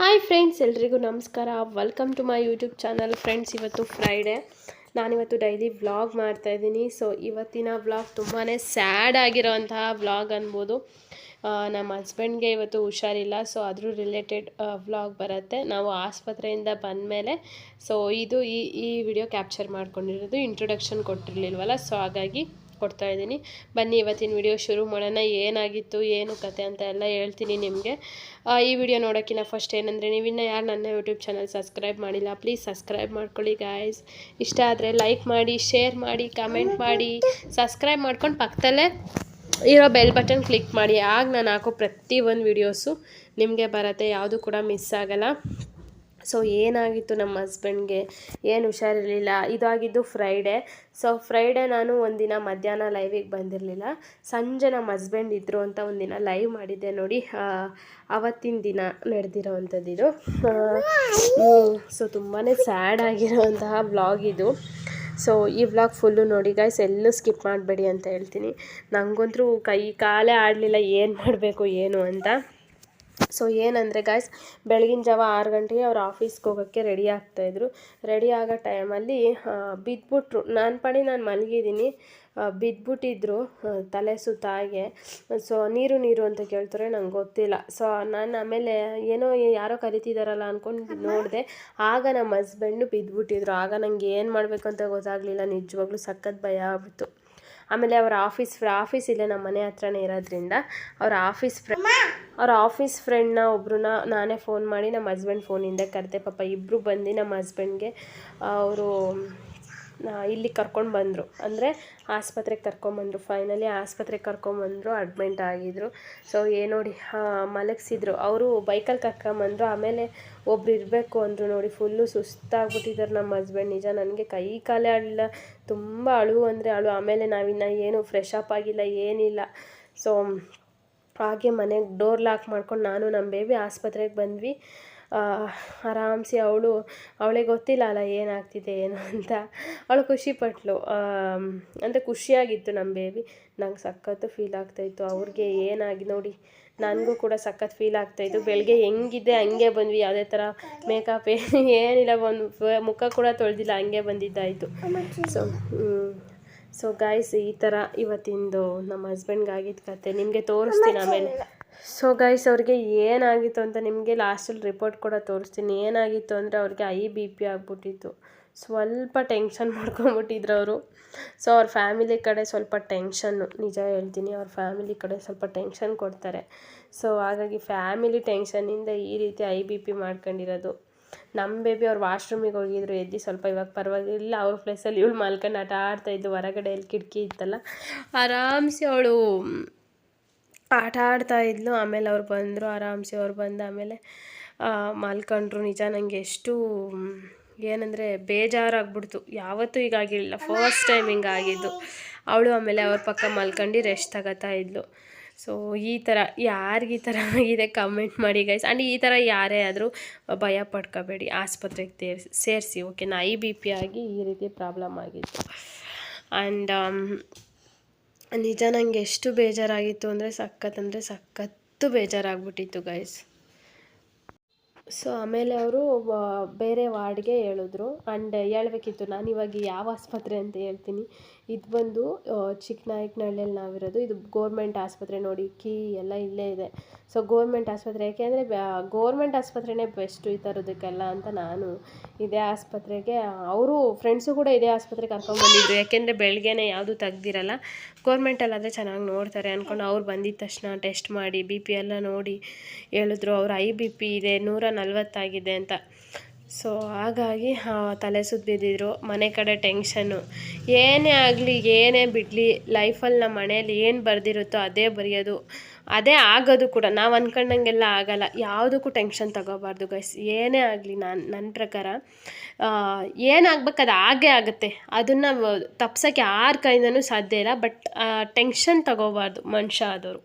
Hi friends ಎಲ್ರಿಗೂ ನಮಸ್ಕಾರ. Welcome to my YouTube channel friends ಇವತ್ತು ಫ್ರೈಡೇ ನಾನಿವತ್ತು ಡೈಲಿ ವ್ಲಾಗ್ ಮಾಡ್ತಾ ಇದ್ದೀನಿ. ಸೊ ಇವತ್ತಿನ ವ್ಲಾಗ್ ತುಂಬಾ ಸ್ಯಾಡ್ ಆಗಿರೋವಂತಹ ವ್ಲಾಗ್ ಅನ್ಬೋದು. ನಮ್ಮ ಹಸ್ಬೆಂಡ್ಗೆ ಇವತ್ತು ಹುಷಾರಿಲ್ಲ. ಸೊ ಅದ್ರ ರಿಲೇಟೆಡ್ ವ್ಲಾಗ್ ಬರುತ್ತೆ. ನಾವು ಆಸ್ಪತ್ರೆಯಿಂದ ಬಂದ ಮೇಲೆ ಸೊ ಇದು ಈ ಈ ವಿಡಿಯೋ ಕ್ಯಾಪ್ಚರ್ ಮಾಡ್ಕೊಂಡಿರೋದು. ಇಂಟ್ರೊಡಕ್ಷನ್ ಕೊಟ್ಟಿರಲಿಲ್ವಲ್ಲ? ಸೊ ಹಾಗಾಗಿ ಕೊಡ್ತಾ ಇದ್ದೀನಿ. ಬನ್ನಿ, ಇವತ್ತಿನ ವಿಡಿಯೋ ಶುರು ಮಾಡೋಣ. ಏನಾಗಿತ್ತು, ಏನು ಕತೆ ಅಂತ ಎಲ್ಲ ಹೇಳ್ತೀನಿ ನಿಮಗೆ. ಈ ವಿಡಿಯೋ ನೋಡೋಕ್ಕಿಂತ ಫಸ್ಟ್ ಏನಂದರೆ ನೀವಿನ್ನ ಯಾರು ನನ್ನ ಯೂಟ್ಯೂಬ್ ಚಾನಲ್ ಸಬ್ಸ್ಕ್ರೈಬ್ ಮಾಡಿಲ್ಲ ಪ್ಲೀಸ್ ಸಬ್ಸ್ಕ್ರೈಬ್ ಮಾಡ್ಕೊಳ್ಳಿ ಗಾಯ್ಸ್ ಇಷ್ಟ ಆದರೆ ಲೈಕ್ ಮಾಡಿ ಶೇರ್ ಮಾಡಿ ಕಮೆಂಟ್ ಮಾಡಿ ಸಬ್ಸ್ಕ್ರೈಬ್ ಮಾಡ್ಕೊಂಡು ಪಕ್ಕದಲ್ಲೇ ಇರೋ ಬೆಲ್ ಬಟನ್ ಕ್ಲಿಕ್ ಮಾಡಿ. ಆಗ ನಾನು ಹಾಕೋ ಪ್ರತಿ ಒಂದು ವಿಡಿಯೋಸು ನಿಮಗೆ ಬರುತ್ತೆ. ಯಾವುದು ಕೂಡ ಮಿಸ್ ಆಗಲ್ಲ. ಸೊ ಏನಾಗಿತ್ತು ನಮ್ಮ ಹಸ್ಬೆಂಡ್ಗೆ ಏನು ಹುಷಾರಿರಲಿಲ್ಲ? ಇದಾಗಿದ್ದು ಫ್ರೈಡೇ ಸೊ ಫ್ರೈಡೇ ನಾನು ಒಂದಿನ ಮಧ್ಯಾಹ್ನ ಲೈವಿಗೆ ಬಂದಿರಲಿಲ್ಲ. ಸಂಜೆ ನಮ್ಮ ಹಸ್ಬೆಂಡ್ ಇದ್ದರು ಅಂತ ಒಂದಿನ ಲೈವ್ ಮಾಡಿದ್ದೆ ನೋಡಿ. ಅವತ್ತಿನ ದಿನ ನಡೆದಿರೋವಂಥದ್ದು ಇದು. ಸೊ ತುಂಬಾ ಸ್ಯಾಡ್ ಆಗಿರೋವಂತಹ ಬ್ಲಾಗ್ ಇದು. ಸೊ ಈ ವ್ಲಾಗ್ ಫುಲ್ಲು ನೋಡಿ ಗಾಯ್ಸ್ ಎಲ್ಲೂ ಸ್ಕಿಪ್ ಮಾಡಬೇಡಿ ಅಂತ ಹೇಳ್ತೀನಿ. ನನಗಂತೂ ಕೈ, ಕಾಲೇ ಆಡಲಿಲ್ಲ ಏನು ಮಾಡಬೇಕು, ಏನು ಅಂತ. ಸೊ ಏನಂದರೆ ಗಾಯ್ಸ್ ಬೆಳಗಿನ ಜಾವ ಆರು ಗಂಟೆಗೆ ಅವ್ರು ಆಫೀಸ್ಗೆ ಹೋಗೋಕ್ಕೆ ರೆಡಿ ಆಗ್ತಾಯಿದ್ರು ರೆಡಿ ಆಗೋ ಟೈಮಲ್ಲಿ ಬಿದ್ದುಬಿಟ್ರು ನಾನು ಪಡಿ ನಾನು ಮಲಗಿದ್ದೀನಿ. ಬಿದ್ದುಬಿಟ್ಟಿದ್ರು ತಲೆ ಸುತ್ತಾಗೆ ಸೊ ನೀರು ನೀರು ಅಂತ ಕೇಳ್ತಾರೆ ನಂಗೆ ಗೊತ್ತಿಲ್ಲ. ಸೊ ನಾನು ಆಮೇಲೆ ಏನೋ ಯಾರೋ ಕರಿತಿದ್ದಾರಲ್ಲ ಅಂದ್ಕೊಂಡು ನೋಡಿದೆ. ಆಗ ನಮ್ಮ ಹಸ್ಬೆಂಡು ಬಿದ್ದುಬಿಟ್ಟಿದ್ರು ಆಗ ನಂಗೆ ಏನು ಮಾಡಬೇಕು ಅಂತ ಗೊತ್ತಾಗಲಿಲ್ಲ. ನಿಜವಾಗ್ಲೂ ಸಖತ್ ಭಯ ಆಗ್ಬಿಡ್ತು. ಆಮೇಲೆ ಅವ್ರ ಆಫೀಸ್ ಆಫೀಸ್ ಇಲ್ಲೇ ನಮ್ಮ ಮನೆ ಹತ್ರನೇ ಇರೋದ್ರಿಂದ ಅವ್ರ ಆಫೀಸ್ ಫ್ರೆಂಡ್ ಅವ್ರ ಆಫೀಸ್ ಫ್ರೆಂಡ್ನ ಒಬ್ರನ್ನ ನಾನೇ ಫೋನ್ ಮಾಡಿ ನಮ್ಮ ಹಸ್ಬೆಂಡ್ ಫೋನಿಂದ ಕರೆದೆ. ಪಾಪ ಇಬ್ಬರು ಬಂದು ನಮ್ಮ ಹಸ್ಬೆಂಡ್ಗೆ ಅವರು ಇಲ್ಲಿ ಕರ್ಕೊಂಡು ಬಂದರು. ಅಂದರೆ ಆಸ್ಪತ್ರೆಗೆ ಕರ್ಕೊಂಬಂದರು ಫೈನಲಿ ಆಸ್ಪತ್ರೆಗೆ ಕರ್ಕೊಂಬಂದರು ಅಡ್ಮಿಂಟ್ ಆಗಿದ್ರು. ಸೊ ಏನು ನೋಡಿ ಮಲಗಿಸಿದ್ರು. ಅವರು ಬೈಕಲ್ಲಿ ಕರ್ಕೊಂಬಂದರು ಆಮೇಲೆ ಒಬ್ರು ಇರಬೇಕು ಅಂದರು ನೋಡಿ ಫುಲ್ಲು ಸುಸ್ತಾಗ್ಬಿಟ್ಟಿದ್ದಾರೆ ನಮ್ಮ ಹಸ್ಬೆಂಡ್ ನಿಜ ನನಗೆ ಕೈ ಕಾಲೇ ಆಡಲಿಲ್ಲ ತುಂಬ ಅಳು ಅಂದರೆ ಅಳು ಆಮೇಲೆ ನಾವಿನ್ನು ಏನು ಫ್ರೆಶ್ ಅಪ್ ಆಗಿಲ್ಲ, ಏನಿಲ್ಲ. ಸೊ ಹಾಗೆ ಮನೆಗೆ ಡೋರ್ ಲಾಕ್ ಮಾಡ್ಕೊಂಡು ನಾನು ನಮ್ಮ ಬೇಬಿ ಆಸ್ಪತ್ರೆಗೆ ಬಂದ್ವಿ. ಆರಾಮ್ಸೆ ಅವಳು, ಅವಳಿಗೆ ಗೊತ್ತಿಲ್ಲ ಅಲ್ಲ ಏನಾಗ್ತಿದೆ, ಏನು ಅಂತ. ಅವಳು ಖುಷಿಪಟ್ಲು. ಅಂದರೆ ಖುಷಿಯಾಗಿತ್ತು ನಮ್ಮ ಬೇಬಿ ನಂಗೆ ಸಖತ್ತು ಫೀಲ್ ಆಗ್ತಾಯಿತ್ತು ಅವ್ರಿಗೆ ಏನಾಗಿ ನೋಡಿ, ನನಗೂ ಕೂಡ ಸಖತ್ ಫೀಲ್ ಆಗ್ತಾಯಿತ್ತು ಬೆಳಗ್ಗೆ ಹೆಂಗಿದೆ ಹಂಗೆ ಬಂದ್ವಿ. ಯಾವುದೇ ಥರ ಮೇಕಪ್ ಏನಿಲ್ಲ. ಒಂದು ಮುಖ ಕೂಡ ತೊಳೆದಿಲ್ಲ. ಹಂಗೆ ಬಂದಿದ್ದಾಯಿತು. ಸೊ ಸೊ ಗಾಯ್ಸ್ ಈ ಥರ ಇವತ್ತಿಂದು ನಮ್ಮ ಹಸ್ಬೆಂಡ್ಗೆ ಆಗಿದ್ದ ಕತೆ ನಿಮಗೆ ತೋರಿಸ್ತೀನಿ ಆಮೇಲೆ. ಸೊ ಗೈಸ್ ಅವ್ರಿಗೆ ಏನಾಗಿತ್ತು ಅಂತ ನಿಮಗೆ ಲಾಸ್ಟಲ್ಲಿ ರಿಪೋರ್ಟ್ ಕೂಡ ತೋರಿಸ್ತೀನಿ. ಏನಾಗಿತ್ತು ಅಂದರೆ ಅವ್ರಿಗೆ ಐ ಬಿ ಪಿ ಆಗಿಬಿಟ್ಟಿತ್ತು. ಸ್ವಲ್ಪ ಟೆನ್ಷನ್ ಮಾಡ್ಕೊಂಬಿಟ್ಟಿದ್ರು ಅವರು. ಸೊ ಅವ್ರ ಫ್ಯಾಮಿಲಿ ಕಡೆ ಸ್ವಲ್ಪ ಟೆನ್ಷನ್ನು ನಿಜ ಹೇಳ್ತೀನಿ, ಅವ್ರ ಫ್ಯಾಮಿಲಿ ಕಡೆ ಸ್ವಲ್ಪ ಟೆನ್ಷನ್ ಕೊಡ್ತಾರೆ. ಸೊ ಹಾಗಾಗಿ ಫ್ಯಾಮಿಲಿ ಟೆನ್ಷನ್ನಿಂದ ಈ ರೀತಿ ಐ ಬಿ ಪಿ ಮಾಡ್ಕೊಂಡಿರೋದು. ನಮ್ಮ ಬೇಬಿ ಅವ್ರು ವಾಶ್ರೂಮಿಗೆ ಹೋಗಿದ್ರು, ಎದ್ದು ಸ್ವಲ್ಪ ಇವಾಗ ಪರವಾಗಿಲ್ಲ, ಅವ್ರ ಪ್ಲೇಸಲ್ಲಿ ಇವಳು ಮಲ್ಕೊಂಡು ಆಟ ಆಡ್ತಾಯಿದ್ದು ಹೊರಗಡೆ ಎಲ್ಲಿ ಕಿಟಕಿ ಇತ್ತಲ್ಲ, ಆರಾಮ್ಸೆ ಅವಳು ಆಟ ಆಡ್ತಾ ಇದ್ಲು. ಆಮೇಲೆ ಅವ್ರು ಬಂದರು, ಆರಾಮ್ಸೆ ಅವ್ರು ಬಂದು ಆಮೇಲೆ ಮಲ್ಕೊಂಡ್ರು. ನಿಜ ನನಗೆ ಎಷ್ಟು, ಏನಂದರೆ ಬೇಜಾರಾಗ್ಬಿಡ್ತು. ಯಾವತ್ತೂ ಹೀಗಾಗಿರಲಿಲ್ಲ ಫಸ್ಟ್ ಟೈಮ್ ಹಿಂಗಾಗಿದ್ದು ಅವಳು ಆಮೇಲೆ ಅವ್ರ ಪಕ್ಕ ಮಲ್ಕೊಂಡು ರೆಸ್ಟ್ ತಗೋತಾ ಇದ್ಲು. ಸೊ ಈ ಥರ, ಯಾರಿಗೆ ಈ ಥರ ಆಗಿದೆ ಕಮೆಂಟ್ ಮಾಡಿ ಗೈಸ್ ಆ್ಯಂಡ್ ಈ ಥರ ಯಾರೇ ಆದರೂ ಭಯ ಪಡ್ಕೋಬೇಡಿ. ಆಸ್ಪತ್ರೆಗೆ ಸೇರಿಸಿ ಸೇರಿಸಿ ಓಕೆನಾ ಐ ಬಿ ಪಿ ಆಗಿ ಈ ರೀತಿ ಪ್ರಾಬ್ಲಮ್ ಆಗಿತ್ತು ಆ್ಯಂಡ್ ನಿಜ ನನಗೆ ಎಷ್ಟು ಬೇಜಾರಾಗಿತ್ತು ಅಂದರೆ ಸಖತ್ ಅಂದರೆ ಸಖತ್ತು ಬೇಜಾರಾಗ್ಬಿಟ್ಟಿತ್ತು ಗೈಸ್ ಸೊ ಆಮೇಲೆ ಅವರು ಬೇರೆ ವಾರ್ಡ್ಗೆ ಹೇಳಿದ್ರು. ಆ್ಯಂಡ್ ಹೇಳ್ಬೇಕಿತ್ತು, ನಾನು ಇವಾಗ ಯಾವ ಆಸ್ಪತ್ರೆ ಅಂತ ಹೇಳ್ತೀನಿ. ಇದು ಬಂದು ಚಿಕ್ಕನಾಯಕನಹಳ್ಳಿಯಲ್ಲಿ ನಾವಿರೋದು. ಇದು ಗೋರ್ಮೆಂಟ್ ಆಸ್ಪತ್ರೆ ನೋಡಿ, ಕೀ ಎಲ್ಲ ಇಲ್ಲೇ ಇದೆ. ಸೊ ಗೋರ್ಮೆಂಟ್ ಆಸ್ಪತ್ರೆ ಯಾಕೆಂದರೆ ಗೋರ್ಮೆಂಟ್ ಆಸ್ಪತ್ರೆನೇ ಬೆಸ್ಟು ಈ ಥರದಕ್ಕೆಲ್ಲ ಅಂತ ನಾನು ಇದೇ ಆಸ್ಪತ್ರೆಗೆ ಅವರು ಫ್ರೆಂಡ್ಸು ಕೂಡ ಇದೇ ಆಸ್ಪತ್ರೆಗೆ ಕರ್ಕೊಂಡ್ಬಂದಿದ್ರು ಯಾಕೆಂದರೆ ಬೆಳಗ್ಗೆನೇ ಯಾವುದು ತೆಗ್ದಿರಲ್ಲ. ಗೋರ್ಮೆಂಟಲ್ಲಾದರೆ ಚೆನ್ನಾಗಿ ನೋಡ್ತಾರೆ ಅಂದ್ಕೊಂಡು ಅವ್ರು ಬಂದಿದ್ದ ತಕ್ಷಣ ಟೆಸ್ಟ್ ಮಾಡಿ ಬಿ ಪಿ ಎಲ್ಲ ನೋಡಿ ಹೇಳಿದ್ರು. ಅವ್ರು ಐ ಬಿ ಪಿ ಇದೆ, ನೂರ ನಲ್ವತ್ತಾಗಿದೆ ಅಂತ. ಸೊ ಹಾಗಾಗಿ ತಲೆ ಸುತ್ತ ಮನೆ ಕಡೆ ಟೆನ್ಷನ್ನು ಏನೇ ಆಗಲಿ, ಏನೇ ಬಿಡಲಿ ಲೈಫಲ್ಲಿ ನಮ್ಮ ಮನೇಲಿ ಏನು ಬರೆದಿರುತ್ತೋ ಅದೇ ಬರೆಯೋದು. ಅದೇ ಆಗೋದು ಕೂಡ. ನಾವು ಅಂದ್ಕೊಂಡಂಗೆಲ್ಲ ಆಗಲ್ಲ. ಯಾವುದಕ್ಕೂ ಟೆನ್ಷನ್ ತಗೋಬಾರ್ದು ಗೈಸ್ ಏನೇ ಆಗಲಿ, ನಾನು ನನ್ನ ಪ್ರಕಾರ. ಏನಾಗಬೇಕು ಅದು ಆಗೇ ಆಗುತ್ತೆ. ಅದನ್ನು ತಪ್ಸೋಕ್ಕೆ ಯಾರ ಕೈಯಿಂದನೂ ಸಾಧ್ಯ ಇಲ್ಲ. ಬಟ್ ಟೆನ್ಷನ್ ತಗೋಬಾರ್ದು ಮನುಷ್ಯ ಆದವರು.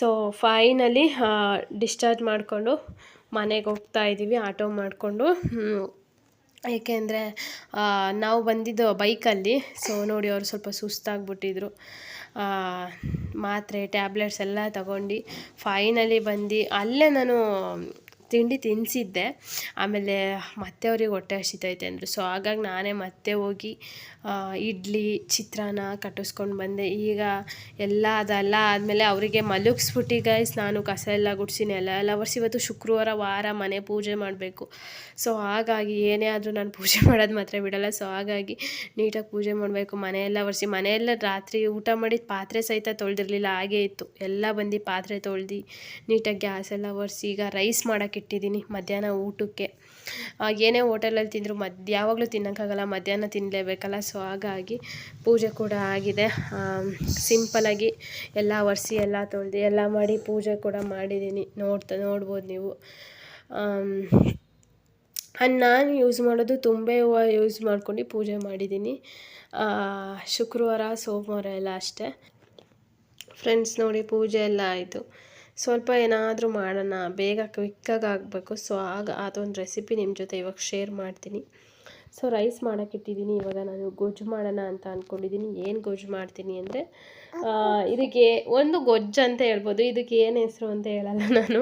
ಸೊ ಫೈನಲಿ ಡಿಸ್ಚಾರ್ಜ್ ಮಾಡಿಕೊಂಡು ಮನೆಗೆ ಹೋಗ್ತಾ ಇದ್ದೀವಿ ಆಟೋ ಮಾಡಿಕೊಂಡು. ಏಕೆಂದರೆ ನಾವು ಬಂದಿದ್ದು ಬೈಕಲ್ಲಿ. ಸೊ ನೋಡಿ ಅವರು ಸ್ವಲ್ಪ ಸುಸ್ತಾಗಿಬಿಟ್ಟಿದ್ರು. ಮಾತ್ರೆ, ಟ್ಯಾಬ್ಲೆಟ್ಸ್ ಎಲ್ಲ ತಗೊಂಡು ಫೈನಲಿ ಬಂದು, ಅಲ್ಲೇ ನಾನು ತಿಂಡಿ ತಿನ್ನಿಸಿದ್ದೆ ಆಮೇಲೆ ಮತ್ತೆ ಅವ್ರಿಗೆ ಹೊಟ್ಟೆ ಹಸಿತೈತೆ ಅಂದರು. ಸೊ ಹಾಗಾಗಿ ನಾನೇ ಮತ್ತೆ ಹೋಗಿ ಇಡ್ಲಿ, ಚಿತ್ರಾನ್ನ ಕಟ್ಟಿಸ್ಕೊಂಡು ಬಂದೆ. ಈಗ ಎಲ್ಲ ಅದೆಲ್ಲ ಆದಮೇಲೆ ಅವರಿಗೆ ಮಲಗಿಸ್ಬಿಟ್ಟು ಗೈಸ್ ನಾನು ಕಸ ಎಲ್ಲ ಗುಡ್ಸಿನಿ. ಎಲ್ಲ ಎಲ್ಲ ವರ್ಷ ಇವತ್ತು ಶುಕ್ರವಾರ, ವಾರ ಮನೆ ಪೂಜೆ ಮಾಡಬೇಕು. ಸೊ ಹಾಗಾಗಿ ಏನೇ ಆದರೂ ನಾನು ಪೂಜೆ ಮಾಡೋದು ಮಾತ್ರ ಬಿಡಲ್ಲ. ಸೊ ಹಾಗಾಗಿ ನೀಟಾಗಿ ಪೂಜೆ ಮಾಡಬೇಕು. ಮನೆಯೆಲ್ಲ ಒರೆಸಿ ಮನೆಯೆಲ್ಲ ರಾತ್ರಿ ಊಟ ಮಾಡಿದ ಪಾತ್ರೆ ಸಹಿತ ತೊಳೆದಿರಲಿಲ್ಲ. ಹಾಗೇ ಇತ್ತು. ಎಲ್ಲ ಬಂದು ಪಾತ್ರೆ ತೊಳೆದು ನೀಟಾಗಿ ಗ್ಯಾಸ್ ಎಲ್ಲ ಒರೆಸಿ ಈಗ ರೈಸ್ ಮಾಡೋಕೆ ಇಟ್ಟಿದ್ದೀನಿ ಮಧ್ಯಾಹ್ನ ಊಟಕ್ಕೆ. ಏನೇ ಹೋಟೆಲಲ್ಲಿ ತಿಂದರೂ ಮಧ್ಯ ಯಾವಾಗಲೂ ತಿನ್ನೋಕ್ಕಾಗಲ್ಲ, ಮಧ್ಯಾಹ್ನ ತಿನ್ನಲೇಬೇಕಲ್ಲ ಸೊ ಹಾಗಾಗಿ ಪೂಜೆ ಕೂಡ ಆಗಿದೆ. ಸಿಂಪಲಾಗಿ ಎಲ್ಲ ಒರೆಸಿ ಎಲ್ಲ ತೊಳೆದು ಎಲ್ಲ ಮಾಡಿ ಪೂಜೆ ಕೂಡ ಮಾಡಿದ್ದೀನಿ. ನೋಡ್ತಾ, ನೋಡ್ಬೋದು ನೀವು. ನಾನು ಯೂಸ್ ಮಾಡೋದು ತುಂಬ ಹೂವು ಯೂಸ್ ಮಾಡ್ಕೊಂಡು ಪೂಜೆ ಮಾಡಿದ್ದೀನಿ. ಶುಕ್ರವಾರ, ಸೋಮವಾರ ಎಲ್ಲ ಅಷ್ಟೇ. ಫ್ರೆಂಡ್ಸ್ ನೋಡಿ ಪೂಜೆ ಎಲ್ಲ ಆಯಿತು. ಸ್ವಲ್ಪ ಏನಾದರೂ ಮಾಡೋಣ, ಬೇಗ ಕ್ವಿಕ್ಕಾಗಿ ಆಗಬೇಕು ಸೊ ಆಗ ಅದೊಂದು ರೆಸಿಪಿ ನಿಮ್ಮ ಜೊತೆ ಇವಾಗ ಶೇರ್ ಮಾಡ್ತೀನಿ. ಸೊ ರೈಸ್ ಮಾಡೋಕೆ ಇಟ್ಟಿದ್ದೀನಿ. ಇವಾಗ ನಾನು ಗೊಜ್ಜು ಮಾಡೋಣ ಅಂತ ಅಂದ್ಕೊಂಡಿದ್ದೀನಿ ಏನು ಗೊಜ್ಜು ಮಾಡ್ತೀನಿ ಅಂದರೆ ಇದಕ್ಕೆ ಒಂದು ಗೊಜ್ಜು ಅಂತ ಹೇಳ್ಬೋದು. ಇದಕ್ಕೆ ಏನು ಹೆಸರು ಅಂತ ಹೇಳಲ್ಲ ನಾನು.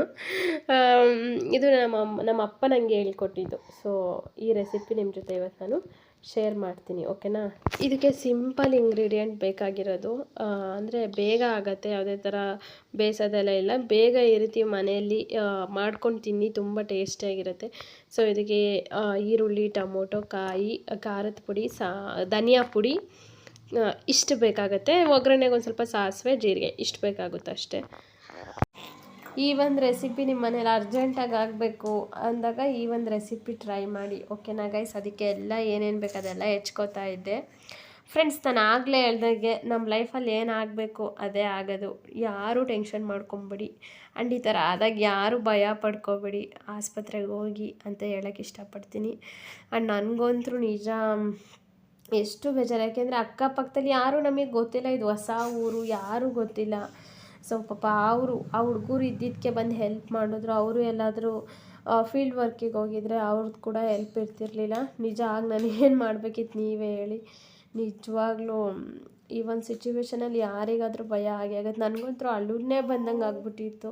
ಇದು ನಮ್ಮ ನಮ್ಮ ಅಪ್ಪ ನನಗೆ ಹೇಳ್ಕೊಟ್ಟಿದ್ದು. ಸೊ ಈ ರೆಸಿಪಿ ನಿಮ್ಮ ಜೊತೆ ಇವತ್ತು ನಾನು ಶೇರ್ ಮಾಡ್ತೀನಿ ಓಕೆನಾ ಇದಕ್ಕೆ ಸಿಂಪಲ್ ಇಂಗ್ರೀಡಿಯೆಂಟ್ ಬೇಕಾಗಿರೋದು. ಅಂದರೆ ಬೇಗ ಆಗುತ್ತೆ, ಯಾವುದೇ ಥರ ಬೇಯಿಸೋದೆಲ್ಲ ಇಲ್ಲ. ಬೇಗ ಈ ರೀತಿ ಮನೆಯಲ್ಲಿ ಮಾಡ್ಕೊಂಡು ತಿನ್ನಿ, ತುಂಬ ಟೇಸ್ಟಿಯಾಗಿರುತ್ತೆ ಸೊ ಇದಕ್ಕೆ ಈರುಳ್ಳಿ, ಟೊಮೊಟೊ, ಕಾಯಿ, ಖಾರದ ಪುಡಿ, ಸಾ, ಧನಿಯಾ ಪುಡಿ ಇಷ್ಟು ಬೇಕಾಗುತ್ತೆ. ಒಗ್ಗರಣೆಗೆ ಒಂದು ಸ್ವಲ್ಪ ಸಾಸಿವೆ, ಜೀರಿಗೆ, ಇಷ್ಟು ಬೇಕಾಗುತ್ತೆ ಅಷ್ಟೇ. ಈ ಒಂದು ರೆಸಿಪಿ ನಿಮ್ಮ ಮನೇಲಿ ಅರ್ಜೆಂಟಾಗಿ ಆಗಬೇಕು ಅಂದಾಗ ಈ ಒಂದು ರೆಸಿಪಿ ಟ್ರೈ ಮಾಡಿ ಓಕೆನಾ ಗೈಸ್ ಅದಕ್ಕೆ ಎಲ್ಲ ಏನೇನು ಬೇಕು ಅದೆಲ್ಲ ಹೆಚ್ಕೋತಾ ಇದ್ದೆ. ಫ್ರೆಂಡ್ಸ್ ನಾನು ಆಗಲೇ ಹೇಳ್ದಾಗೆ ನಮ್ಮ ಲೈಫಲ್ಲಿ ಏನಾಗಬೇಕು ಅದೇ ಆಗೋದು. ಯಾರೂ ಟೆನ್ಷನ್ ಮಾಡ್ಕೊಂಬಿಡಿ. ಆ್ಯಂಡ್ ಈ ಥರ ಆದಾಗ ಯಾರೂ ಭಯ ಪಡ್ಕೋಬೇಡಿ. ಆಸ್ಪತ್ರೆಗೆ ಹೋಗಿ ಅಂತ ಹೇಳೋಕ್ಕೆ ಇಷ್ಟಪಡ್ತೀನಿ. ಆ್ಯಂಡ್ ನನಗಂತೂ ನಿಜ, ಎಷ್ಟು ಬೇಜಾರು. ಯಾಕೆಂದರೆ ಅಕ್ಕಪಕ್ಕದಲ್ಲಿ ಯಾರೂ ನಮಗೆ ಗೊತ್ತಿಲ್ಲ. ಇದು ಹೊಸ ಊರು, ಯಾರೂ ಗೊತ್ತಿಲ್ಲ. ಸೊ ಪಾಪ ಅವರು, ಆ ಹುಡುಗರು ಇದ್ದಿದ್ದಕ್ಕೆ ಬಂದು ಹೆಲ್ಪ್ ಮಾಡಿದ್ರು. ಅವರು ಎಲ್ಲಾದರೂ ಫೀಲ್ಡ್ ವರ್ಕಿಗೆ ಹೋಗಿದ್ರೆ ಅವ್ರದ್ದು ಕೂಡ ಹೆಲ್ಪ್ ಇರ್ತಿರ್ಲಿಲ್ಲ. ನಿಜ ಆಗ ನಾನು ಏನು ಮಾಡಬೇಕಿತ್ತು ನೀವೇ ಹೇಳಿ. ನಿಜವಾಗ್ಲೂ, ಈ ಒಂದು ಸಿಚುವೇಶನಲ್ಲಿ ಯಾರಿಗಾದರೂ ಭಯ ಆಗಿ ಆಗುತ್ತೆ ನನಗಂತೂ ಅಳುನೇ ಬಂದಂಗೆ ಆಗ್ಬಿಟ್ಟಿತ್ತು.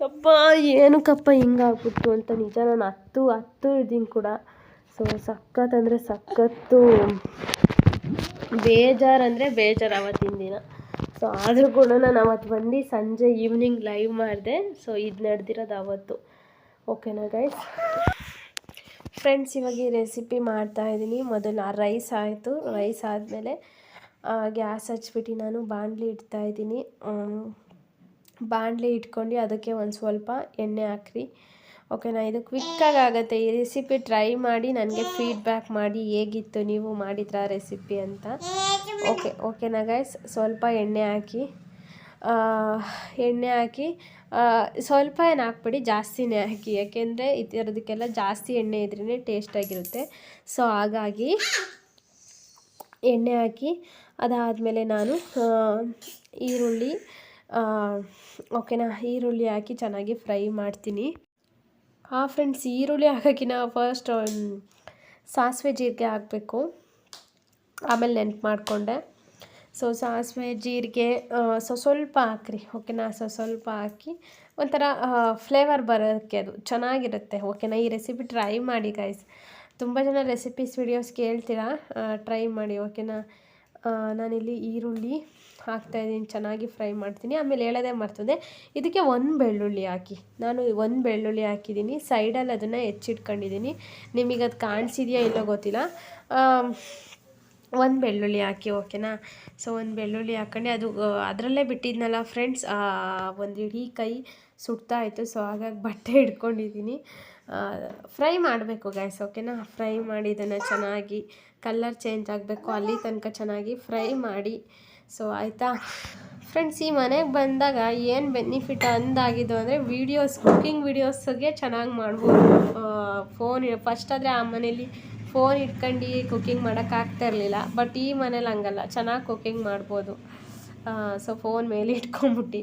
ಅಪ್ಪ ಏನಕ್ಕಪ್ಪ ಹಿಂಗಾಗ್ಬಿಟ್ಟು ಅಂತ ನಿಜ ನಾನು ಹತ್ತು ಹತ್ತು ಇದ್ದೀನಿ ಕೂಡ. ಸೊ ಸಖತ್ ಅಂದರೆ ಸಖತ್ತು, ಬೇಜಾರು ಅಂದರೆ ಬೇಜಾರು ಅವತ್ತಿನ ದಿನ. ಸೊ ಆದರೂ ಕೂಡ ನಾನು ಅವತ್ತು ಬಂದು ಸಂಜೆ ಈವ್ನಿಂಗ್ ಲೈವ್ ಮಾಡಿದೆ. ಸೊ ಇದು ನಡೆದಿರೋದು ಅವತ್ತು. ಓಕೆನಾ ಗೈಸ್ ಫ್ರೆಂಡ್ಸ್ ಇವಾಗ ಈ ರೆಸಿಪಿ ಮಾಡ್ತಾ ಇದ್ದೀನಿ. ಮೊದಲು ಆ ರೈಸ್ ಆಯಿತು. ರೈಸ್ ಆದಮೇಲೆ ಗ್ಯಾಸ್ ಹಚ್ಬಿಟ್ಟು ನಾನು ಬಾಣಲಿ ಇಡ್ತಾ ಇದ್ದೀನಿ. ಬಾಣಲಿ ಇಟ್ಕೊಂಡು ಅದಕ್ಕೆ ಒಂದು ಸ್ವಲ್ಪ ಎಣ್ಣೆ ಹಾಕ್ರಿ. ಓಕೆನಾ ಇದು ಕ್ವಿಕ್ಕಾಗಿ ಆಗುತ್ತೆ. ಈ ರೆಸಿಪಿ ಟ್ರೈ ಮಾಡಿ, ನನಗೆ ಫೀಡ್ಬ್ಯಾಕ್ ಮಾಡಿ, ಹೇಗಿತ್ತು, ನೀವು ಮಾಡಿದ್ರ ರೆಸಿಪಿ ಅಂತ. ಓಕೆ ಓಕೆನಾ ಗೈಸ್ ಸ್ವಲ್ಪ ಎಣ್ಣೆ ಹಾಕಿ ಎಣ್ಣೆ ಹಾಕಿ ಸ್ವಲ್ಪ ಏನು ಹಾಕ್ಬಿಡಿ, ಜಾಸ್ತಿನೇ ಹಾಕಿ. ಯಾಕೆಂದರೆ ಈ ಥರದಕ್ಕೆಲ್ಲ ಜಾಸ್ತಿ ಎಣ್ಣೆ ಇದ್ರೇ ಟೇಸ್ಟಾಗಿರುತ್ತೆ ಸೊ ಹಾಗಾಗಿ ಎಣ್ಣೆ ಹಾಕಿ, ಅದಾದಮೇಲೆ ನಾನು ಈರುಳ್ಳಿ ಓಕೆನಾ ಈರುಳ್ಳಿ ಹಾಕಿ ಚೆನ್ನಾಗಿ ಫ್ರೈ ಮಾಡ್ತೀನಿ. ಹಾಂ ಫ್ರೆಂಡ್ಸ್ ಈರುಳ್ಳಿ ಹಾಕೋಕ್ಕಿಂತ ಫಸ್ಟ್ ಸಾಸಿವೆ ಜೀರಿಗೆ ಹಾಕಬೇಕು. ಆಮೇಲೆ ನೆನ್ಪು ಮಾಡಿಕೊಂಡೆ. ಸೊ ಸಾಸಿವೆ ಜೀರಿಗೆ ಸೊ ಸ್ವಲ್ಪ ಹಾಕ್ರಿ ಓಕೆನಾ ಸೊ ಸ್ವಲ್ಪ ಹಾಕಿ ಒಂಥರ ಫ್ಲೇವರ್ ಬರೋಕ್ಕೆ ಅದು ಚೆನ್ನಾಗಿರುತ್ತೆ ಓಕೆನಾ ಈ ರೆಸಿಪಿ ಟ್ರೈ ಮಾಡಿ ಗೈಸ್ ತುಂಬ ಜನ ರೆಸಿಪೀಸ್ ವಿಡಿಯೋಸ್ ಕೇಳ್ತೀರಾ? ಟ್ರೈ ಮಾಡಿ ಓಕೆನಾ ನಾನಿಲ್ಲಿ ಈರುಳ್ಳಿ ಹಾಕ್ತಾಯಿದ್ದೀನಿ ಚೆನ್ನಾಗಿ ಫ್ರೈ ಮಾಡ್ತೀನಿ. ಆಮೇಲೆ ಹೇಳೋದೇ ಮರ್ತದೆ. ಇದಕ್ಕೆ ಒಂದು ಬೆಳ್ಳುಳ್ಳಿ ಹಾಕಿ. ನಾನು ಒಂದು ಬೆಳ್ಳುಳ್ಳಿ ಹಾಕಿದ್ದೀನಿ. ಸೈಡಲ್ಲಿ ಅದನ್ನು ಹೆಚ್ಚಿಟ್ಕೊಂಡಿದ್ದೀನಿ. ನಿಮಗೆ ಅದು ಕಾಣಿಸಿದೆಯಾ ಇಲ್ಲೋ ಗೊತ್ತಿಲ್ಲ. ಒಂದು ಬೆಳ್ಳುಳ್ಳಿ ಹಾಕಿ, ಓಕೆನಾ? ಸೊ ಒಂದು ಬೆಳ್ಳುಳ್ಳಿ ಹಾಕ್ಕೊಂಡು ಅದು ಅದರಲ್ಲೇ ಬಿಟ್ಟಿದ್ನಲ್ಲ ಫ್ರೆಂಡ್ಸ್ ಒಂದು ಇಡೀ ಕೈ ಸುಡ್ತಾ ಇತ್ತು. ಸೊ ಹಾಗಾಗಿ ಬಟ್ಟೆ ಹಿಡ್ಕೊಂಡಿದ್ದೀನಿ. ಫ್ರೈ ಮಾಡಬೇಕು ಗ್ಯಾಸ್ ಓಕೆನಾ ಫ್ರೈ ಮಾಡಿ ಇದನ್ನು ಚೆನ್ನಾಗಿ ಕಲ್ಲರ್ ಚೇಂಜ್ ಆಗಬೇಕು, ಅಲ್ಲಿ ತನಕ ಚೆನ್ನಾಗಿ ಫ್ರೈ ಮಾಡಿ. ಸೊ ಆಯಿತಾ? ಫ್ರೆಂಡ್ಸ್ ಈ ಮನೆಗೆ ಬಂದಾಗ ಏನು ಬೆನಿಫಿಟ್ ಅಂದಾಗಿದ್ದು ಅಂದರೆ ವೀಡಿಯೋಸ್ ಕುಕ್ಕಿಂಗ್ ವೀಡಿಯೋಸ್ಗೆ ಚೆನ್ನಾಗಿ ಮಾಡ್ಬೋದು. ಫೋನ್ ಫಸ್ಟ್ ಆದರೆ ಆ ಮನೇಲಿ ಫೋನ್ ಇಟ್ಕೊಂಡು ಕುಕ್ಕಿಂಗ್ ಮಾಡೋಕ್ಕಾಗ್ತಾ ಇರಲಿಲ್ಲ. ಬಟ್ ಈ ಮನೇಲಿ ಹಂಗಲ್ಲ, ಚೆನ್ನಾಗಿ ಕುಕ್ಕಿಂಗ್ ಮಾಡ್ಬೋದು. ಸೊ ಫೋನ್ ಮೇಲೆ ಇಟ್ಕೊಂಬಿಟ್ಟು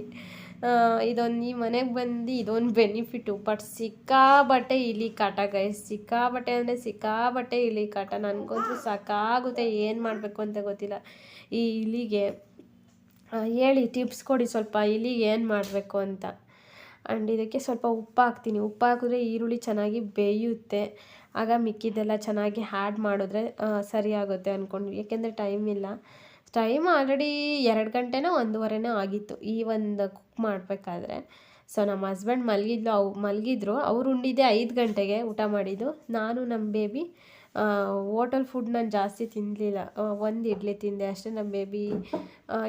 ಇದೊಂದು ಈ ಮನೆಗೆ ಬಂದು, ಇದೊಂದು ಬೆನಿಫಿಟ್ಟು ಬಟ್ ಸಿಕ್ಕಾಬಟ್ಟೆ ಇಲಿ ಕಾಟ ಗೈಸ್ ಸಿಕ್ಕಾಬಟ್ಟೆ ಅಂದರೆ ಸಿಕ್ಕಾಬಟ್ಟೆ ಇಲಿ ಕಾಟ. ನನಗಂತೂ ಸಾಕಾಗುತ್ತೆ. ಏನು ಮಾಡಬೇಕು ಅಂತ ಗೊತ್ತಿಲ್ಲ. ಈ ಇಲಿಗೆ ಹೇಳಿ ಟಿಪ್ಸ್ ಕೊಡಿ ಸ್ವಲ್ಪ. ಇಲಿಗೆ ಏನು ಮಾಡಬೇಕು ಅಂತ. ಆ್ಯಂಡ್ ಇದಕ್ಕೆ ಸ್ವಲ್ಪ ಉಪ್ಪು ಹಾಕ್ತೀನಿ. ಉಪ್ಪು ಹಾಕಿದ್ರೆ ಈರುಳ್ಳಿ ಚೆನ್ನಾಗಿ ಬೇಯುತ್ತೆ. ಆಗ ಮಿಕ್ಕಿದ್ದೆಲ್ಲ ಚೆನ್ನಾಗಿ ಹ್ಯಾಡ್ ಮಾಡಿದ್ರೆ ಸರಿಯಾಗುತ್ತೆ ಅಂದ್ಕೊಂಡು ಏಕೆಂದರೆ ಟೈಮ್ ಇಲ್ಲ. ಟೈಮ್ ಆಲ್ರೆಡಿ ಎರಡು ಗಂಟೆನೋ ಒಂದೂವರೆನೋ ಆಗಿತ್ತು. ಈ ಒಂದು ಕುಕ್ ಮಾಡಬೇಕಾದ್ರೆ. ಸೊ ನಮ್ಮ ಹಸ್ಬೆಂಡ್ ಮಲಗಿದ್ಲು, ಅವು ಮಲಗಿದ್ರು. ಅವ್ರು ಉಂಡಿದ್ದೆ ಐದು ಗಂಟೆಗೆ ಊಟ ಮಾಡಿದ್ದು. ನಾನು, ನಮ್ಮ ಬೇಬಿ ಹೋಟೆಲ್ ಫುಡ್ ನಾನು ಜಾಸ್ತಿ ತಿನ್ನಲಿಲ್ಲ ಒಂದು ಇಡ್ಲಿ ತಿಂದೆ ಅಷ್ಟೇ. ನಮ್ಮ ಬೇಬಿ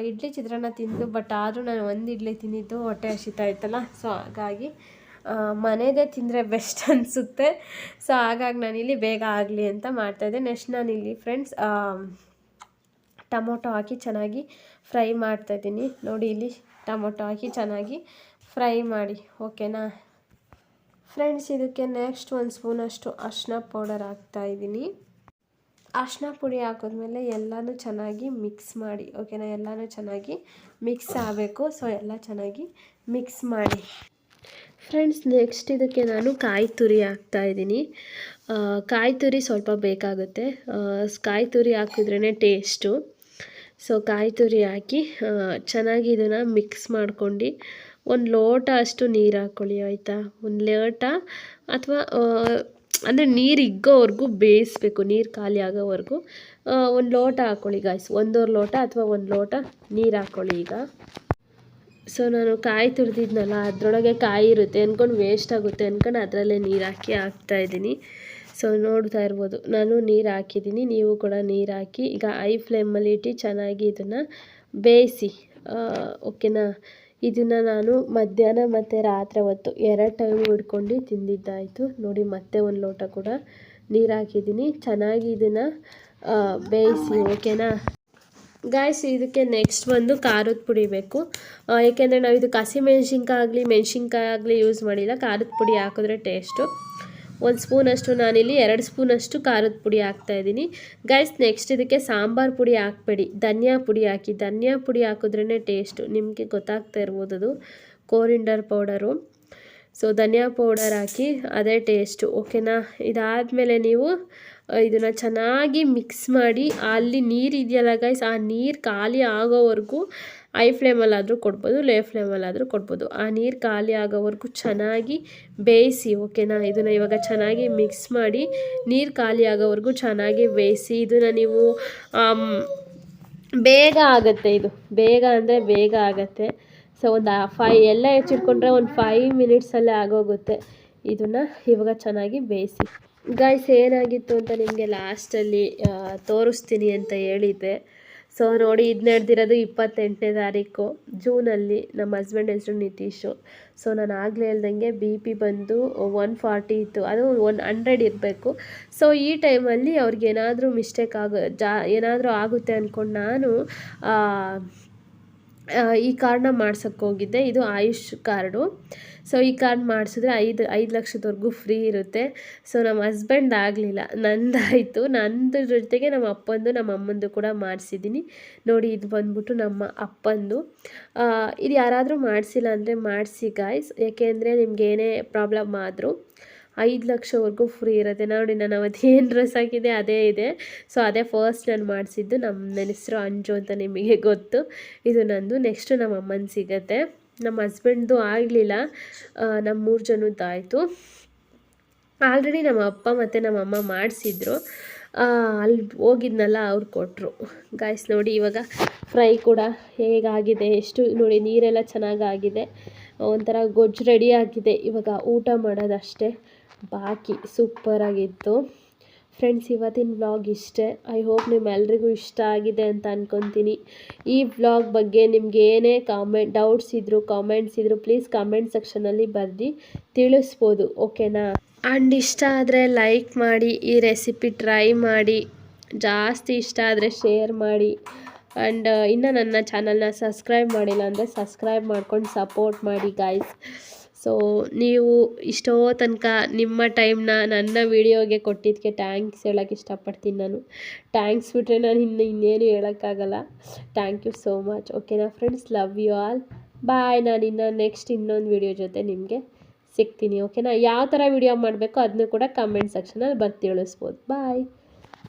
ಇಡ್ಲಿ ಚಿತ್ರಾನ್ನ ತಿಂದು ಬಟ್ ಆದರೂ ನಾನು ಒಂದು ಇಡ್ಲಿ ತಿಂದಿದ್ದು ಹೊಟ್ಟೆ ಹಸಿತಾ ಇತ್ತಲ್ಲ. ಸೊ ಹಾಗಾಗಿ ಮನೆಯದೇ ತಿಂದರೆ ಬೆಸ್ಟ್ ಅನಿಸುತ್ತೆ. ಸೊ ಹಾಗಾಗಿ ನಾನಿಲ್ಲಿ ಬೇಗ ಆಗಲಿ ಅಂತ ಮಾಡ್ತಾಯಿದ್ದೆ ನೆಕ್ಸ್ಟ್ ನಾನಿಲ್ಲಿ ಫ್ರೆಂಡ್ಸ್ ಟೊಮೊಟೊ ಹಾಕಿ ಚೆನ್ನಾಗಿ ಫ್ರೈ ಮಾಡ್ತಾಯಿದ್ದೀನಿ ನೋಡಿ ಇಲ್ಲಿ ಟೊಮೊಟೊ ಹಾಕಿ ಚೆನ್ನಾಗಿ ಫ್ರೈ ಮಾಡಿ, ಓಕೆನಾ? ಫ್ರೆಂಡ್ಸ್, ಇದಕ್ಕೆ ನೆಕ್ಸ್ಟ್ ಒಂದು ಸ್ಪೂನಷ್ಟು ಅರ್ಶಿನ ಪೌಡರ್ ಹಾಕ್ತಾಯಿದ್ದೀನಿ ಅರ್ಶಿನ ಪುಡಿ ಹಾಕಿದ್ಮೇಲೆ ಎಲ್ಲನೂ ಚೆನ್ನಾಗಿ ಮಿಕ್ಸ್ ಮಾಡಿ, ಓಕೆನಾ? ಎಲ್ಲನೂ ಚೆನ್ನಾಗಿ ಮಿಕ್ಸ್ ಆಗಬೇಕು, ಸೊ ಎಲ್ಲ ಚೆನ್ನಾಗಿ ಮಿಕ್ಸ್ ಮಾಡಿ. ಫ್ರೆಂಡ್ಸ್, ನೆಕ್ಸ್ಟ್ ಇದಕ್ಕೆ ನಾನು ಕಾಯಿ ತುರಿ ಹಾಕ್ತಾಯಿದ್ದೀನಿ ಕಾಯಿ ತುರಿ ಸ್ವಲ್ಪ ಬೇಕಾಗುತ್ತೆ. ಕಾಯಿ ತುರಿ ಹಾಕಿದ್ರೇ ಟೇಸ್ಟು. ಸೊ ಕಾಯಿ ತುರಿ ಹಾಕಿ ಚೆನ್ನಾಗಿ ಇದನ್ನು ಮಿಕ್ಸ್ ಮಾಡ್ಕೊಂಡು, ಒಂದು ಲೋಟ ಅಷ್ಟು ನೀರು ಹಾಕ್ಕೊಳ್ಳಿ ಆಯಿತಾ? ಒಂದು ಲೋಟ ಅಥವಾ ಅಂದರೆ ನೀರು ಇಗ್ಗೋವರೆಗೂ ಬೇಯಿಸ್ಬೇಕು, ನೀರು ಖಾಲಿ ಆಗೋವರೆಗೂ. ಒಂದು ಲೋಟ ಹಾಕ್ಕೊಳ್ಳಿ ಗಾಯ್ಸ್ ಒಂದೂವರೆ ಲೋಟ ಅಥವಾ ಒಂದು ಲೋಟ ನೀರು ಹಾಕ್ಕೊಳ್ಳಿ ಈಗ. ಸೊ ನಾನು ಕಾಯಿ ತುರಿದಿದ್ನಲ್ಲ, ಅದರೊಳಗೆ ಕಾಯಿ ಇರುತ್ತೆ ಅಂದ್ಕೊಂಡು ವೇಸ್ಟ್ ಆಗುತ್ತೆ ಅಂದ್ಕೊಂಡು ಅದರಲ್ಲೇ ನೀರು ಹಾಕಿ ಹಾಕ್ತಾಯಿದ್ದೀನಿ ಸೊ ನೋಡ್ತಾ ಇರ್ಬೋದು. ನಾನು ನೀರು ಹಾಕಿದ್ದೀನಿ, ನೀವು ಕೂಡ ನೀರು ಹಾಕಿ. ಈಗ ಐ ಫ್ಲೇಮಲ್ಲಿ ಇಟ್ಟು ಚೆನ್ನಾಗಿ ಇದನ್ನು ಬೇಯಿಸಿ ಓಕೆನಾ? ಇದನ್ನು ನಾನು ಮಧ್ಯಾಹ್ನ ಮತ್ತು ರಾತ್ರಿ ಹೊತ್ತು ಎರಡು ಟೈಮ್ ಹಿಡ್ಕೊಂಡು ತಿಂದಿದ್ದಾಯಿತು. ನೋಡಿ, ಮತ್ತೆ ಒಂದು ಲೋಟ ಕೂಡ ನೀರು ಹಾಕಿದ್ದೀನಿ. ಚೆನ್ನಾಗಿ ಇದನ್ನು ಬೇಯಿಸಿ, ಓಕೆನಾ? ಗಾಯ್ಸ್ ಇದಕ್ಕೆ ನೆಕ್ಸ್ಟ್ ಬಂದು ಖಾರದ ಪುಡಿ ಬೇಕು. ಏಕೆಂದರೆ ನಾವು ಇದು ಮೆಣಸಿನ್ಕಾಯಿ ಆಗಲಿ ಮೆಣಸಿನ್ಕಾಯಿ ಆಗಲಿ ಯೂಸ್ ಮಾಡಿಲ್ಲ. ಖಾರದ ಪುಡಿ ಹಾಕಿದ್ರೆ ಟೇಸ್ಟು ಒಂದು ಸ್ಪೂನಷ್ಟು ನಾನಿಲ್ಲಿ ಎರಡು ಸ್ಪೂನಷ್ಟು ಖಾರದ ಪುಡಿ ಹಾಕ್ತಾಯಿದ್ದೀನಿ ಗೈಸ್ ನೆಕ್ಸ್ಟ್ ಇದಕ್ಕೆ ಸಾಂಬಾರು ಪುಡಿ ಹಾಕ್ಬೇಡಿ. ಧನಿಯಾ ಪುಡಿ ಹಾಕಿ. ಧನಿಯಾ ಪುಡಿ ಹಾಕಿದ್ರೇ ಟೇಸ್ಟು ನಿಮಗೆ ಗೊತ್ತಾಗ್ತಾ ಇರ್ಬೋದು ಅದು ಕೋರಿಂಡರ್ ಪೌಡರು ಸೊ ಧನಿಯಾ ಪೌಡರ್ ಹಾಕಿ ಅದೇ ಟೇಸ್ಟು ಓಕೆನಾ ಇದಾದಮೇಲೆ ನೀವು ಇದನ್ನು ಚೆನ್ನಾಗಿ ಮಿಕ್ಸ್ ಮಾಡಿ. ಅಲ್ಲಿ ನೀರು ಇದೆಯಲ್ಲ ಗೈಸ್ ಆ ನೀರು ಖಾಲಿ ಆಗೋವರೆಗೂ ಐ ಫ್ಲೇಮಲ್ಲಾದರೂ ಕೊಡ್ಬೋದು, ಲೇ ಫ್ಲೇಮಲ್ಲಾದರೂ ಕೊಡ್ಬೋದು. ಆ ನೀರು ಖಾಲಿ ಆಗೋವರೆಗೂ ಚೆನ್ನಾಗಿ ಬೇಯಿಸಿ ಓಕೆನಾ ಇದನ್ನು ಇವಾಗ ಚೆನ್ನಾಗಿ ಮಿಕ್ಸ್ ಮಾಡಿ ನೀರು ಖಾಲಿ ಆಗೋವರೆಗೂ ಚೆನ್ನಾಗಿ ಬೇಯಿಸಿ, ಇದನ್ನು ನೀವು ಬೇಗ ಆಗುತ್ತೆ ಇದು. ಬೇಗ ಅಂದರೆ ಬೇಗ ಆಗುತ್ತೆ. ಸೊ ಒಂದು ಫೈ ಎಲ್ಲ ಹೆಚ್ಚಿಟ್ಕೊಂಡ್ರೆ ಒಂದು ಫೈವ್ ಮಿನಿಟ್ಸಲ್ಲೇ ಆಗೋಗುತ್ತೆ. ಇದನ್ನು ಇವಾಗ ಚೆನ್ನಾಗಿ ಬೇಯಿಸಿ. ಗಾಯ್ಸ್ ಏನಾಗಿತ್ತು ಅಂತ ನಿಮಗೆ ಲಾಸ್ಟಲ್ಲಿ ತೋರಿಸ್ತೀನಿ ಅಂತ ಹೇಳಿದ್ದೆ. ಸೊ ನೋಡಿ ಇದು ನಡೆದಿರೋದು ಇಪ್ಪತ್ತೆಂಟನೇ ತಾರೀಕು, ಜೂನಲ್ಲಿ ನಮ್ಮ ಹಸ್ಬೆಂಡ್ ಹೆಸರು ನಿತೀಶು. ಸೊ ನಾನು ಆಗಲೇ ಹೇಳ್ದಂಗೆ ಬಿ ಪಿ ಬಂದು ಒನ್ ಫಾರ್ಟಿ ಇತ್ತು. ಅದು ಒನ್ ಹಂಡ್ರೆಡ್ ಇರಬೇಕು. ಸೊ ಈ ಟೈಮಲ್ಲಿ ಅವ್ರಿಗೆ ಏನಾದರೂ ಮಿಸ್ಟೇಕ್ ಆಗೋ, ಜಾ, ಏನಾದರೂ ಆಗುತ್ತೆ ಅಂದ್ಕೊಂಡು ನಾನು ಈ ಕಾರ್ಡ್ನ ಮಾಡ್ಸೋಕ್ಕೋಗಿದ್ದೆ ಇದು ಆಯುಷ್ ಕಾರ್ಡು. ಸೊ, ಈ ಕಾರ್ಡ್ ಮಾಡಿಸಿದ್ರೆ ಐದು ಐದು ಲಕ್ಷದವರೆಗೂ ಫ್ರೀ ಇರುತ್ತೆ. ಸೊ, ನಮ್ಮ ಹಸ್ಬೆಂಡ್ ಆಗಲಿಲ್ಲ. ನಂದಾಯಿತು. ನಂದು ಜೊತೆಗೆ ನಮ್ಮ ಅಪ್ಪಂದು, ನಮ್ಮ ಅಮ್ಮಂದು ಕೂಡ ಮಾಡಿಸಿದ್ದೀನಿ. ನೋಡಿ, ಇದು ಬಂದ್ಬಿಟ್ಟು ನಮ್ಮ ಅಪ್ಪಂದು. ಇದು ಯಾರಾದರೂ ಮಾಡಿಸಿಲ್ಲ ಅಂದರೆ ಮಾಡಿಸಿ ಗಾಯ್ಸ್ ಏಕೆಂದರೆ ನಿಮ್ಗೆ ಏನೇ ಪ್ರಾಬ್ಲಮ್ ಆದರೂ. ಐದು ಲಕ್ಷವರೆಗೂ ಫ್ರೀ ಇರುತ್ತೆ. ನೋಡಿ ನಾನು ಅವತ್ತು ಏನು ಡ್ರೆಸ್ ಹಾಕಿದೆ, ಅದೇ ಇದೆ. ಸೊ ಅದೇ ಫಸ್ಟ್ ನಾನು ಮಾಡಿಸಿದ್ದು ನಮ್ಮ ನನ್ನ ಹೆಸರು ಅಂಜು ಅಂತ ನಿಮಗೆ ಗೊತ್ತು. ಇದು ನಂದು. ನೆಕ್ಸ್ಟು ನಮ್ಮ ಅಮ್ಮನ ಸಿಗತ್ತೆ. ನಮ್ಮ ಹಸ್ಬೆಂಡ್ದು ಆಗಲಿಲ್ಲ. ನಮ್ಮ ಮೂರು ಜನದ್ದಾಯಿತು ಆಲ್ರೆಡಿ ನಮ್ಮ ಅಪ್ಪ ಮತ್ತು ನಮ್ಮ ಅಮ್ಮ ಮಾಡಿಸಿದ್ರು. ಅಲ್ಲಿ ಹೋಗಿದ್ನಲ್ಲ, ಅವ್ರು ಕೊಟ್ಟರು ಗಾಯ್ಸ್ ನೋಡಿ, ಇವಾಗ ಫ್ರೈ ಕೂಡ ಹೇಗಾಗಿದೆ? ಎಷ್ಟು, ನೋಡಿ, ನೀರೆಲ್ಲ ಚೆನ್ನಾಗಾಗಿದೆ. ಒಂಥರ ಗೊಜ್ಜು ರೆಡಿ ಆಗಿದೆ. ಇವಾಗ ಊಟ ಮಾಡೋದಷ್ಟೇ. ಬಾಕಿ ಸೂಪರಾಗಿತ್ತು ಫ್ರೆಂಡ್ಸ್ ಇವತ್ತಿನ ವ್ಲಾಗ್ ಇಷ್ಟೇ. ಐ ಹೋಪ್ ನಿಮ್ಮೆಲ್ರಿಗೂ ಇಷ್ಟ ಆಗಿದೆ ಅಂತ ಅಂದ್ಕೊತೀನಿ ಈ ವ್ಲಾಗ್ ಬಗ್ಗೆ ನಿಮ್ಗೆ ಏನೇ ಕಾಮೆಂಟ್ ಡೌಟ್ಸ್ ಇದ್ರು ಕಾಮೆಂಟ್ಸ್ ಇದ್ರು ಪ್ಲೀಸ್ ಕಾಮೆಂಟ್ ಸೆಕ್ಷನಲ್ಲಿ ಬರೆದು ತಿಳಿಸ್ಬೋದು ಓಕೆನಾ ಆ್ಯಂಡ್ ಇಷ್ಟ ಆದರೆ ಲೈಕ್ ಮಾಡಿ, ಈ ರೆಸಿಪಿ ಟ್ರೈ ಮಾಡಿ, ಜಾಸ್ತಿ ಇಷ್ಟ ಆದರೆ ಶೇರ್ ಮಾಡಿ. ಆ್ಯಂಡ್ ಇನ್ನು ನನ್ನ ಚಾನಲ್ನ ಸಬ್ಸ್ಕ್ರೈಬ್ ಮಾಡಿಲ್ಲ ಅಂದರೆ ಸಬ್ಸ್ಕ್ರೈಬ್ ಮಾಡ್ಕೊಂಡು ಸಪೋರ್ಟ್ ಮಾಡಿ ಗಾಯ್ಸ್ ಸೊ ನೀವು ಇಷ್ಟೋ ತನಕ ನಿಮ್ಮ ಟೈಮ್ನ ನನ್ನ ವೀಡಿಯೋಗೆ ಕೊಟ್ಟಿದ್ದಕ್ಕೆ ಟ್ಯಾಂಕ್ಸ್ ಹೇಳೋಕ್ಕೆ ಇಷ್ಟಪಡ್ತೀನಿ ನಾನು. ಟ್ಯಾಂಕ್ಸ್ ಬಿಟ್ಟರೆ ನಾನು ಇನ್ನು ಇನ್ನೇನು ಹೇಳೋಕ್ಕಾಗಲ್ಲ. ಥ್ಯಾಂಕ್ ಯು ಸೋ ಮಚ್ ಓಕೆನಾ friends love you all bye ನಾನು ಇನ್ನು ನೆಕ್ಸ್ಟ್ ಇನ್ನೊಂದು ವೀಡಿಯೋ ಜೊತೆ ನಿಮಗೆ ಸಿಗ್ತೀನಿ. ಓಕೆನಾ ಯಾವ ಥರ ವೀಡಿಯೋ ಮಾಡಬೇಕು ಅದನ್ನು ಕೂಡ ಕಮೆಂಟ್ ಸೆಕ್ಷನಲ್ಲಿ ಬರ್ತಿ ತಿಳಿಸ್ಬೋದು. ಬಾಯ್